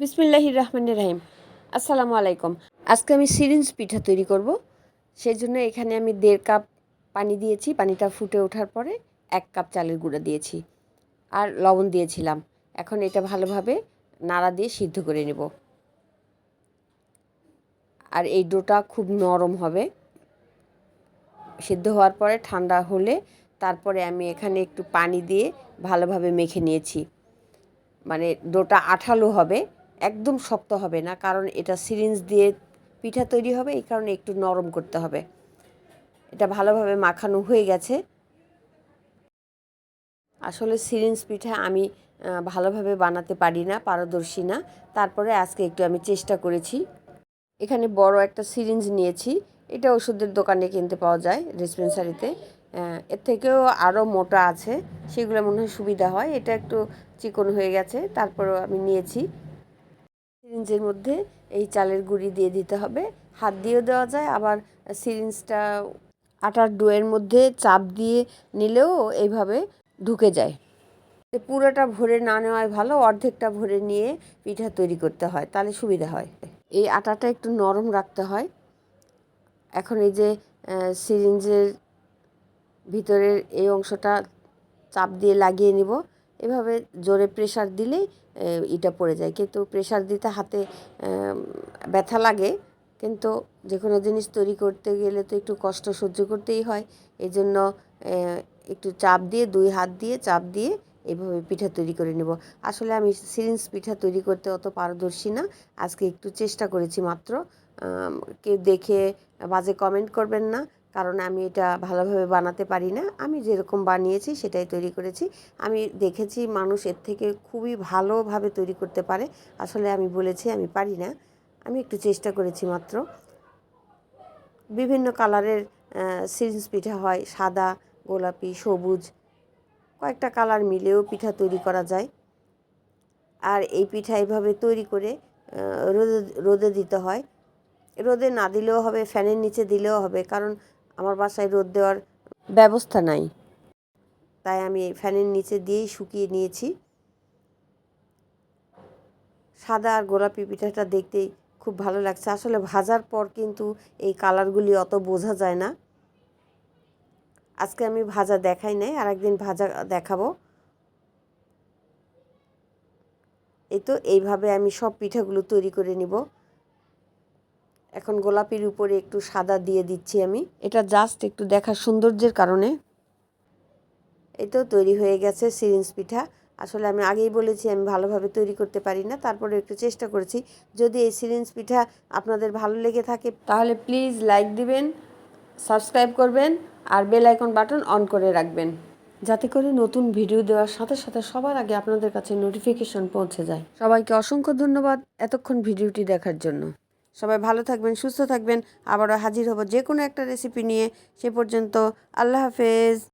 বিসমিল্লাহির রহমানির রাহিম। আসসালামু আলাইকুম। আজকে আমি সিরিঞ্জ পিঠা তৈরি করব। সেই জন্য এখানে আমি দেড় কাপ পানি দিয়েছি। পানিটা ফুটে ওঠার পরে এক কাপ চালের গুঁড়া দিয়েছি আর লবণ দিয়েছিলাম। এখন এটা ভালোভাবে নাড়া দিয়ে সিদ্ধ করে নেব। আর এই ডোটা খুব নরম হবে। সিদ্ধ হওয়ার পরে ঠান্ডা হলে তারপরে আমি এখানে একটু পানি দিয়ে ভালোভাবে মেখে নিয়েছি। মানে ডোটা আঠালো হবে। একদম শক্ত হবে না, কারণ এটা সিরিঞ্জ দিয়ে পিঠা তৈরি হবে, এই কারণে একটু নরম করতে হবে। এটা ভালোভাবে মাখানো হয়ে গেছে। আসলে সিরিঞ্জ পিঠা আমি ভালোভাবে বানাতে পারি না, পারদর্শী না। তারপরে আজকে একটু আমি চেষ্টা করেছি। এখানে বড় একটা সিরিঞ্জ নিয়েছি। এটা ওষুধের দোকানে কিনতে পাওয়া যায়, ডিসপেন্সারিতে। এর থেকেও আরও মোটা আছে, সেগুলো মনে হয় সুবিধা হয়। এটা একটু চিকন হয়ে গেছে, তারপরও আমি নিয়েছি। সিরিঞ্জের মধ্যে এই চালের গুঁড়ি দিয়ে দিতে হবে। হাত দিয়েও দেওয়া যায়, আবার সিরিঞ্জটা আটার ডোয়ের মধ্যে চাপ দিয়ে নিলেও এইভাবে ঢুকে যায়। পুরোটা ভরে না নেওয়াই ভালো, অর্ধেকটা ভরে নিয়ে পিঠা তৈরি করতে হয়, তাহলে সুবিধা হয়। এই আটাটা একটু নরম রাখতে হয়। এখন এই যে সিরিঞ্জের ভিতরের এই অংশটা চাপ দিয়ে লাগিয়ে নিব। এভাবে জোরে প্রেশার দিলেই এটা পড়ে যায়। কিন্তু প্রেশার দিতে হাতে ব্যথা লাগে, কিন্তু যে কোনো জিনিস তৈরি করতে গেলে তো একটু কষ্ট সহ্য করতেই হয়। এই জন্য একটু চাপ দিয়ে, দুই হাত দিয়ে চাপ দিয়ে এইভাবে পিঠা তৈরি করে নেব। আসলে আমি সিরিঞ্জ পিঠা তৈরি করতে অত পারদর্শী না। আজকে একটু চেষ্টা করেছি মাত্র। কেউ দেখে বাজে কমেন্ট করবেন না। কারণ আমি এটা ভালোভাবে বানাতে পারি না। আমি যেরকম বানিয়েছি সেটাই তৈরি করেছি। আমি দেখেছি মানুষ এর থেকে খুবই ভালোভাবে তৈরি করতে পারে। আসলে আমি বলেছি আমি পারি না। আমি একটু চেষ্টা করেছি মাত্র। বিভিন্ন কালারের সিরিঞ্জ পিঠা হয়, সাদা, গোলাপি, সবুজ, কয়েকটা কালার মিলেও পিঠা তৈরি করা যায়। আর এই পিঠা এইভাবে তৈরি করে রোদে রোদে দিতে হয়। রোদে না দিলেও হবে, ফ্যানের নিচে দিলেও হবে। কারণ আমার বাসায় রোদ দেওয়ার ব্যবস্থা নাই। তাই আমি ফ্যানের নিচে দিয়েই শুকিয়ে নিয়েছি। সাদা আর গোলাপি পিঠাটা দেখতেই খুব ভালো লাগছে। আসলে ভাজার পর কিন্তু এই কালারগুলি অত বোঝা যায় না। আজকে আমি ভাজা দেখাই নাই আর একদিন ভাজা দেখাবো। এই তো, এইভাবে আমি সব পিঠাগুলো তৈরি করে নিব। এখন গোলাপির উপরে একটু সাদা দিয়ে দিচ্ছি আমি। এটা জাস্ট একটু দেখার সৌন্দর্যের কারণে। এই তো তৈরি হয়ে গেছে সিরিঞ্জ পিঠা। আসলে আমি আগেই বলেছি, আমি ভালোভাবে তৈরি করতে পারি না। তারপরে একটু চেষ্টা করেছি। যদি এই সিরিঞ্জ পিঠা আপনাদের ভালো লেগে থাকে, তাহলে প্লিজ লাইক দিবেন সাবস্ক্রাইব করবেন, আর বেল আইকন বাটন অন করে রাখবেন। যাতে করে নতুন ভিডিও দেওয়ার সাথে সাথে সবার আগে আপনাদের কাছে নোটিফিকেশন পৌঁছে যায়। সবাইকে অসংখ্য ধন্যবাদ এতক্ষণ ভিডিওটি দেখার জন্য। সবাই ভালো থাকবেন, সুস্থ থাকবেন। আবারও হাজির হব যে কোনো একটা রেসিপি নিয়ে। সে পর্যন্ত আল্লাহ হাফেজ।